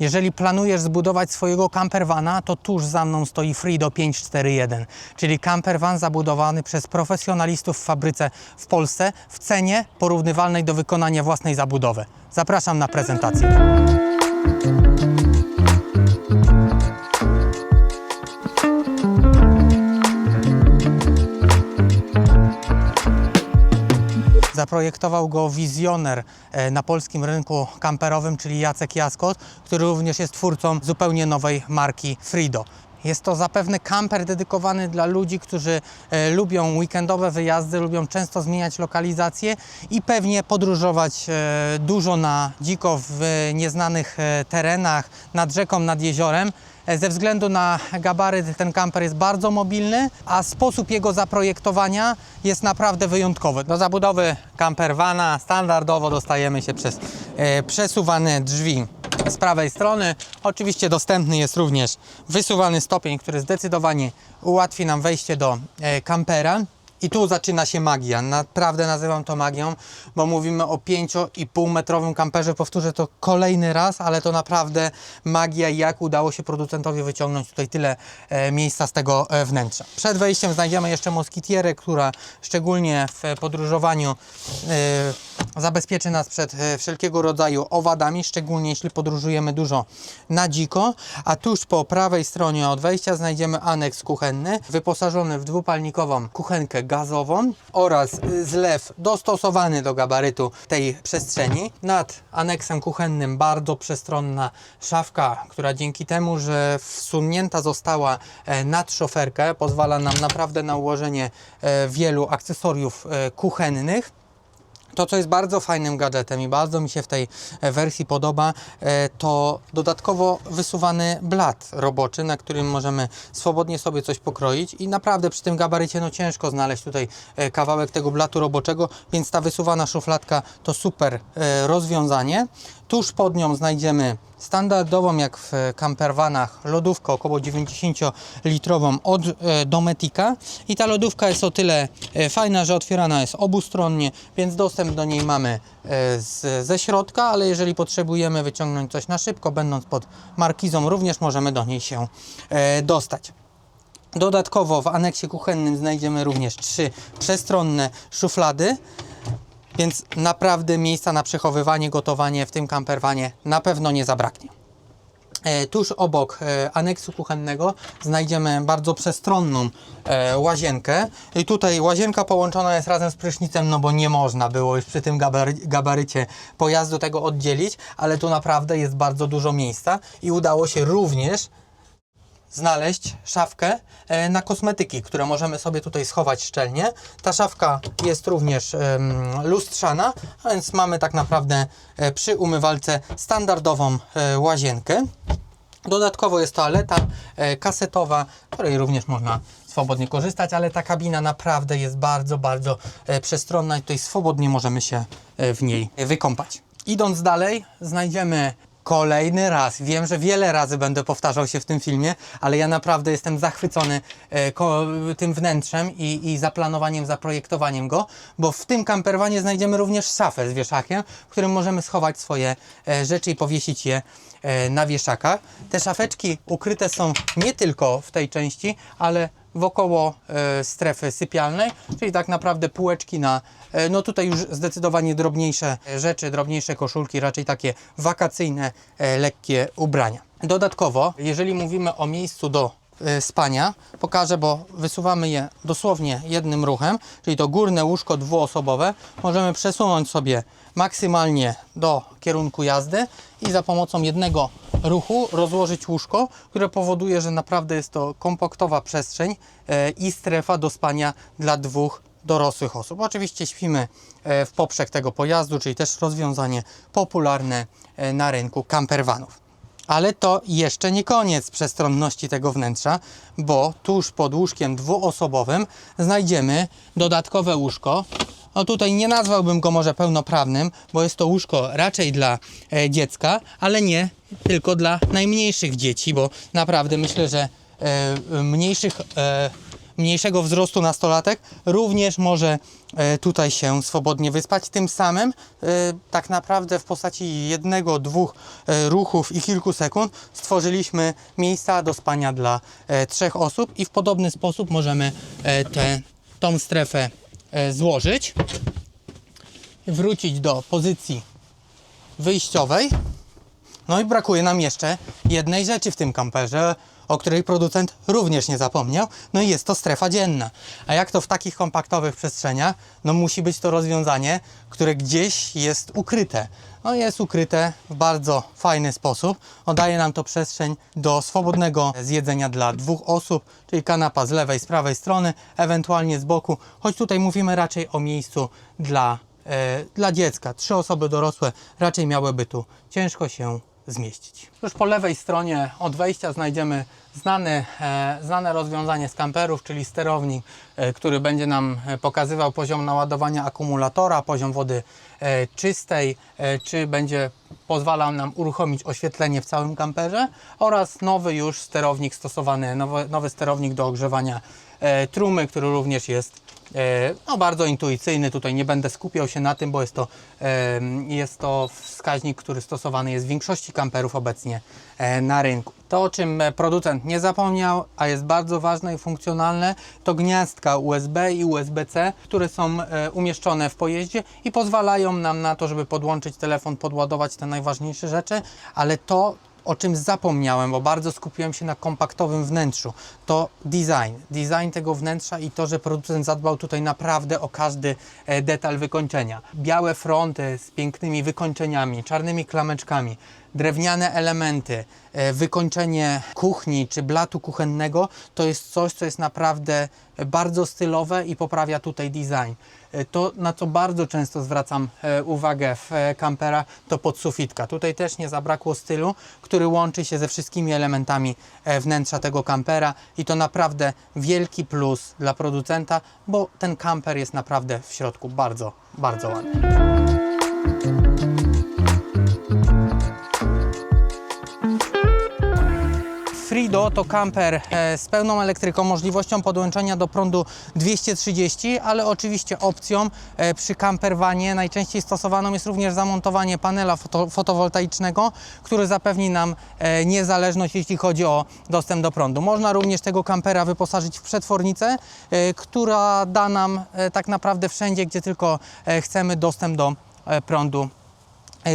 Jeżeli planujesz zbudować swojego campervana, to tuż za mną stoi Frido 541, czyli campervan zabudowany przez profesjonalistów w fabryce w Polsce w cenie porównywalnej do wykonania własnej zabudowy. Zapraszam na prezentację. Zaprojektował go wizjoner e, na polskim rynku kamperowym, czyli Jacek Jaskot, który również jest twórcą zupełnie nowej marki Frido. Jest to zapewne kamper dedykowany dla ludzi, którzy e, lubią weekendowe wyjazdy, lubią często zmieniać lokalizację i pewnie podróżować e, dużo na dziko w nieznanych e, terenach, nad rzeką, nad jeziorem. Ze względu na gabaryt ten kamper jest bardzo mobilny, a sposób jego zaprojektowania jest naprawdę wyjątkowy. Do zabudowy campervana standardowo dostajemy się przez przesuwane drzwi z prawej strony. Oczywiście dostępny jest również wysuwany stopień, który zdecydowanie ułatwi nam wejście do e, kampera. I tu zaczyna się magia. Naprawdę nazywam to magią, bo mówimy o 5,5 metrowym kamperze. Powtórzę to kolejny raz, ale to naprawdę magia, jak udało się producentowi wyciągnąć tutaj tyle e, miejsca z tego e, wnętrza. Przed wejściem znajdziemy jeszcze moskitierę, która szczególnie w podróżowaniu e, zabezpieczy nas przed e, wszelkiego rodzaju owadami, szczególnie jeśli podróżujemy dużo na dziko. A tuż po prawej stronie od wejścia znajdziemy aneks kuchenny, wyposażony w dwupalnikową kuchenkę gazową oraz zlew dostosowany do gabarytu tej przestrzeni. Nad aneksem kuchennym bardzo przestronna szafka, która dzięki temu, że wsunięta została e, nad szoferkę, pozwala nam naprawdę na ułożenie e, wielu akcesoriów e, kuchennych. To, co jest bardzo fajnym gadżetem i bardzo mi się w tej e, wersji podoba, e, to dodatkowo wysuwany blat roboczy, na którym możemy swobodnie sobie coś pokroić i naprawdę przy tym gabarycie no ciężko znaleźć tutaj e, kawałek tego blatu roboczego, więc ta wysuwana szufladka to super rozwiązanie. Tuż pod nią znajdziemy standardową, jak w campervanach, lodówkę około 90-litrową od e, Dometica. I ta lodówka jest o tyle e, fajna, że otwierana jest obustronnie, więc dostęp do niej mamy e, z, ze środka, ale jeżeli potrzebujemy wyciągnąć coś na szybko, będąc pod markizą, również możemy do niej się e, dostać. Dodatkowo w aneksie kuchennym znajdziemy również trzy przestronne szuflady. Więc naprawdę miejsca na przechowywanie, gotowanie w tym camperwanie na pewno nie zabraknie. E, Tuż obok e, aneksu kuchennego znajdziemy bardzo przestronną e, łazienkę. I tutaj łazienka połączona jest razem z prysznicem, no bo nie można było już przy tym gabary, gabarycie pojazdu tego oddzielić, ale tu naprawdę jest bardzo dużo miejsca i udało się również znaleźć szafkę e, na kosmetyki, które możemy sobie tutaj schować szczelnie. Ta szafka jest również lustrzana, a więc mamy tak naprawdę e, przy umywalce standardową e, łazienkę. Dodatkowo jest toaleta kasetowa, której również można swobodnie korzystać, ale ta kabina naprawdę jest bardzo, bardzo przestronna i tutaj swobodnie możemy się w niej wykąpać. Idąc dalej, znajdziemy kolejny raz. Wiem, że wiele razy będę powtarzał się w tym filmie, ale ja naprawdę jestem zachwycony e, tym wnętrzem i, i zaplanowaniem, zaprojektowaniem go, bo w tym kamperwanie znajdziemy również szafę z wieszakiem, w którym możemy schować swoje e, rzeczy i powiesić je e, na wieszakach. Te szafeczki ukryte są nie tylko w tej części, ale wokoło e, strefy sypialnej, czyli tak naprawdę półeczki na, e, no tutaj już zdecydowanie drobniejsze rzeczy, drobniejsze koszulki, raczej takie wakacyjne, e, lekkie ubrania. Dodatkowo, jeżeli mówimy o miejscu do spania, pokażę, bo wysuwamy je dosłownie jednym ruchem, czyli to górne łóżko dwuosobowe, możemy przesunąć sobie maksymalnie do kierunku jazdy i za pomocą jednego ruchu rozłożyć łóżko, które powoduje, że naprawdę jest to kompaktowa przestrzeń e, i strefa do spania dla dwóch dorosłych osób. Oczywiście śpimy e, w poprzek tego pojazdu, czyli też rozwiązanie popularne e, na rynku campervanów. Ale to jeszcze nie koniec przestronności tego wnętrza, bo tuż pod łóżkiem dwuosobowym znajdziemy dodatkowe łóżko. No tutaj nie nazwałbym go może pełnoprawnym, bo jest to łóżko raczej dla e, dziecka, ale nie tylko dla najmniejszych dzieci, bo naprawdę myślę, że e, mniejszych, e, mniejszego wzrostu nastolatek również może e, tutaj się swobodnie wyspać. Tym samym e, tak naprawdę w postaci jednego, dwóch e, ruchów i kilku sekund stworzyliśmy miejsca do spania dla trzech osób i w podobny sposób możemy tę tą strefę złożyć, wrócić do pozycji wyjściowej. No i brakuje nam jeszcze jednej rzeczy w tym kamperze, o której producent również nie zapomniał, no i jest to strefa dzienna. A jak to w takich kompaktowych przestrzeniach, no musi być to rozwiązanie, które gdzieś jest ukryte. No jest ukryte w bardzo fajny sposób. Oddaje nam to przestrzeń do swobodnego zjedzenia dla dwóch osób, czyli kanapa z lewej, z prawej strony, ewentualnie z boku, choć tutaj mówimy raczej o miejscu dla e, dla dziecka. Trzy osoby dorosłe raczej miałyby tu ciężko się zmieścić. Już po lewej stronie od wejścia znajdziemy znany, e, znane rozwiązanie z kamperów, czyli sterownik, e, który będzie nam e, pokazywał poziom naładowania akumulatora, poziom wody e, czystej, e, czy będzie pozwalał nam uruchomić oświetlenie w całym kamperze oraz nowy już sterownik stosowany, nowy, nowy sterownik do ogrzewania e, trumy, który również jest no, bardzo intuicyjny. Tutaj nie będę skupiał się na tym, bo jest to, jest to wskaźnik, który stosowany jest w większości kamperów obecnie e, na rynku. To, o czym e, producent nie zapomniał, a jest bardzo ważne i funkcjonalne, to gniazdka USB i USB-C, które są e, umieszczone w pojeździe i pozwalają nam na to, żeby podłączyć telefon, podładować te najważniejsze rzeczy, ale to o czym zapomniałem, bo bardzo skupiłem się na kompaktowym wnętrzu, to design. Design tego wnętrza i to, że producent zadbał tutaj naprawdę o każdy e, detal wykończenia. Białe fronty z pięknymi wykończeniami, czarnymi klameczkami, drewniane elementy, e, wykończenie kuchni czy blatu kuchennego, to jest coś, co jest naprawdę bardzo stylowe i poprawia tutaj design. E, To, na co bardzo często zwracam e, uwagę w kampera, to podsufitka. Tutaj też nie zabrakło stylu, który łączy się ze wszystkimi elementami wnętrza tego kampera i to naprawdę wielki plus dla producenta, bo ten kamper jest naprawdę w środku bardzo, bardzo ładny. Frido to kamper e, z pełną elektryką, możliwością podłączenia do prądu 230, ale oczywiście opcją e, przy camperwanie najczęściej stosowaną jest również zamontowanie panela foto, fotowoltaicznego, który zapewni nam e, niezależność, jeśli chodzi o dostęp do prądu. Można również tego kampera wyposażyć w przetwornicę, która da nam tak naprawdę wszędzie, gdzie tylko chcemy dostęp do prądu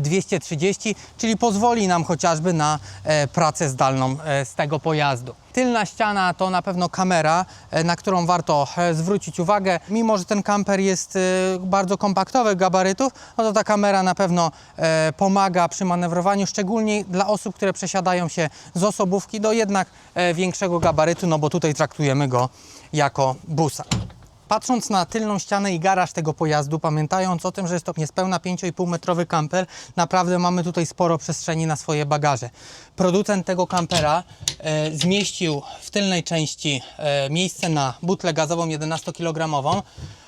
230, czyli pozwoli nam chociażby na e, pracę zdalną e, z tego pojazdu. Tylna ściana to na pewno kamera, e, na którą warto e, zwrócić uwagę. Mimo, że ten kamper jest e, bardzo kompaktowych gabarytów, no to ta kamera na pewno e, pomaga przy manewrowaniu, szczególnie dla osób, które przesiadają się z osobówki do jednak e, większego gabarytu, no bo tutaj traktujemy go jako busa. Patrząc na tylną ścianę i garaż tego pojazdu, pamiętając o tym, że jest to niespełna 5,5 metrowy kamper, naprawdę mamy tutaj sporo przestrzeni na swoje bagaże. Producent tego kampera e, zmieścił w tylnej części e, miejsce na butlę gazową 11-kilogramową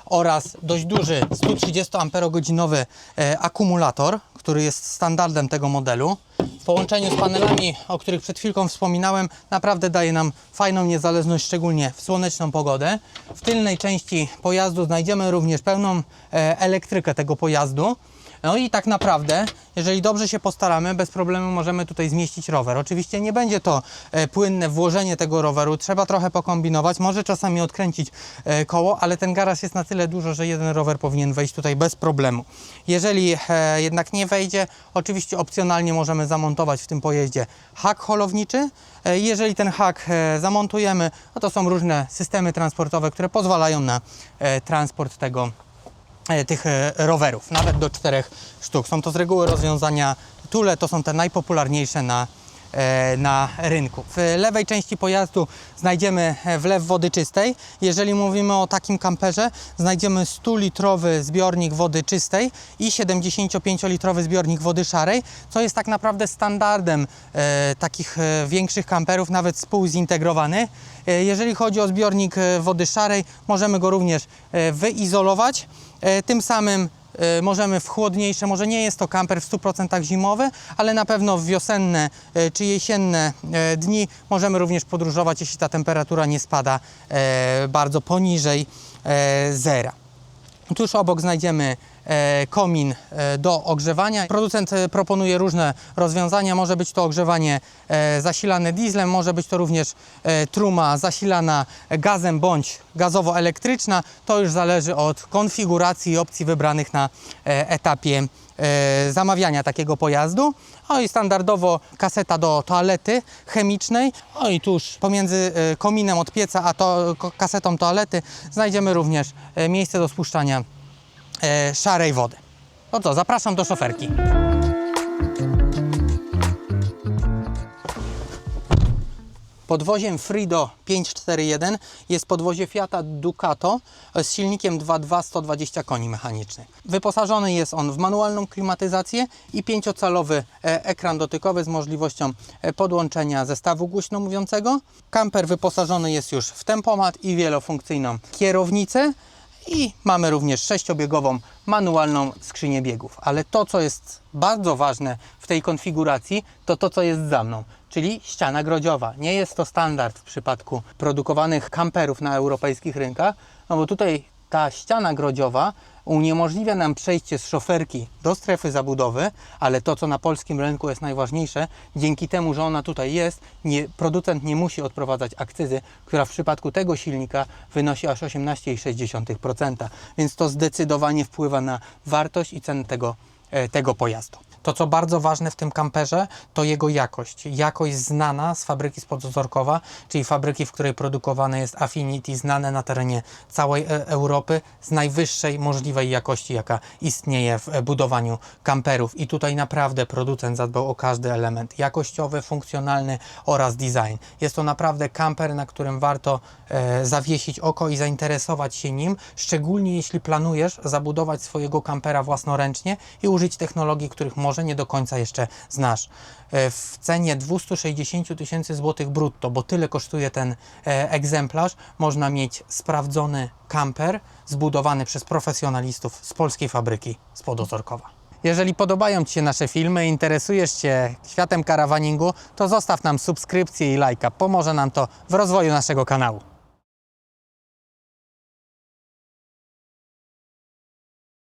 oraz dość duży 130 amperogodzinowy e, akumulator, który jest standardem tego modelu. W połączeniu z panelami, o których przed chwilką wspominałem, naprawdę daje nam fajną niezależność, szczególnie w słoneczną pogodę. W tylnej części pojazdu znajdziemy również pełną e, elektrykę tego pojazdu. No i tak naprawdę, jeżeli dobrze się postaramy, bez problemu możemy tutaj zmieścić rower. Oczywiście nie będzie to e, płynne włożenie tego roweru, trzeba trochę pokombinować, może czasami odkręcić e, koło, ale ten garaż jest na tyle dużo, że jeden rower powinien wejść tutaj bez problemu. Jeżeli e, jednak nie wejdzie, oczywiście opcjonalnie możemy zamontować w tym pojeździe hak holowniczy. Jeżeli ten hak zamontujemy, no to są różne systemy transportowe, które pozwalają na transport tego tych e, rowerów, nawet do czterech sztuk. Są to z reguły rozwiązania Tule, to są te najpopularniejsze na, e, na rynku. W lewej części pojazdu znajdziemy e, wlew wody czystej. Jeżeli mówimy o takim kamperze, znajdziemy 100-litrowy zbiornik wody czystej i 75-litrowy zbiornik wody szarej, co jest tak naprawdę standardem e, takich e, większych kamperów, nawet współzintegrowany. E, Jeżeli chodzi o zbiornik e, wody szarej, możemy go również e, wyizolować. E, Tym samym e, możemy w chłodniejsze, może nie jest to kamper w 100% zimowy, ale na pewno w wiosenne e, czy jesienne dni możemy również podróżować, jeśli ta temperatura nie spada bardzo poniżej zera. Tuż obok znajdziemy komin e, do ogrzewania. Producent e, proponuje różne rozwiązania. Może być to ogrzewanie e, zasilane dieslem, może być to również e, truma zasilana gazem bądź gazowo-elektryczna. To już zależy od konfiguracji i opcji wybranych na e, etapie e, zamawiania takiego pojazdu. O i standardowo kaseta do toalety chemicznej. O i tuż pomiędzy e, kominem od pieca a to, kasetą toalety znajdziemy również e, miejsce do spuszczania e, szarej wody. No to zapraszam do szoferki. Podwoziem Frido 541 jest podwozie Fiata Ducato z silnikiem 2.2 120 koni mechanicznych. Wyposażony jest on w manualną klimatyzację i pięciocalowy e, ekran dotykowy z możliwością e, podłączenia zestawu głośno mówiącego. Kamper wyposażony jest już w tempomat i wielofunkcyjną kierownicę. I mamy również sześciobiegową manualną skrzynię biegów. Ale to, co jest bardzo ważne w tej konfiguracji, to to, co jest za mną, czyli ściana grodziowa. Nie jest to standard w przypadku produkowanych kamperów na europejskich rynkach, no bo tutaj ta ściana grodziowa uniemożliwia nam przejście z szoferki do strefy zabudowy, ale to, co na polskim rynku jest najważniejsze, dzięki temu, że ona tutaj jest, nie, producent nie musi odprowadzać akcyzy, która w przypadku tego silnika wynosi aż 18,6%. Więc to zdecydowanie wpływa na wartość i cenę tego, e, tego pojazdu. To, co bardzo ważne w tym kamperze, to jego jakość. Jakość znana z fabryki spod Ozorkowa, czyli fabryki, w której produkowane jest Affinity, znane na terenie całej e, Europy, z najwyższej możliwej jakości, jaka istnieje w e, budowaniu kamperów. I tutaj naprawdę producent zadbał o każdy element jakościowy, funkcjonalny oraz design. Jest to naprawdę kamper, na którym warto e, zawiesić oko i zainteresować się nim, szczególnie jeśli planujesz zabudować swojego kampera własnoręcznie i użyć technologii, których może nie do końca jeszcze znasz. E, w cenie 260 000 tysięcy złotych brutto, bo tyle kosztuje ten e, egzemplarz, można mieć sprawdzony kamper zbudowany przez profesjonalistów z polskiej fabryki z Podozorkowa. Jeżeli podobają Ci się nasze filmy, interesujesz się światem karawaningu, to zostaw nam subskrypcję i lajka. Pomoże nam to w rozwoju naszego kanału.